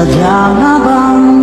sadya nga bang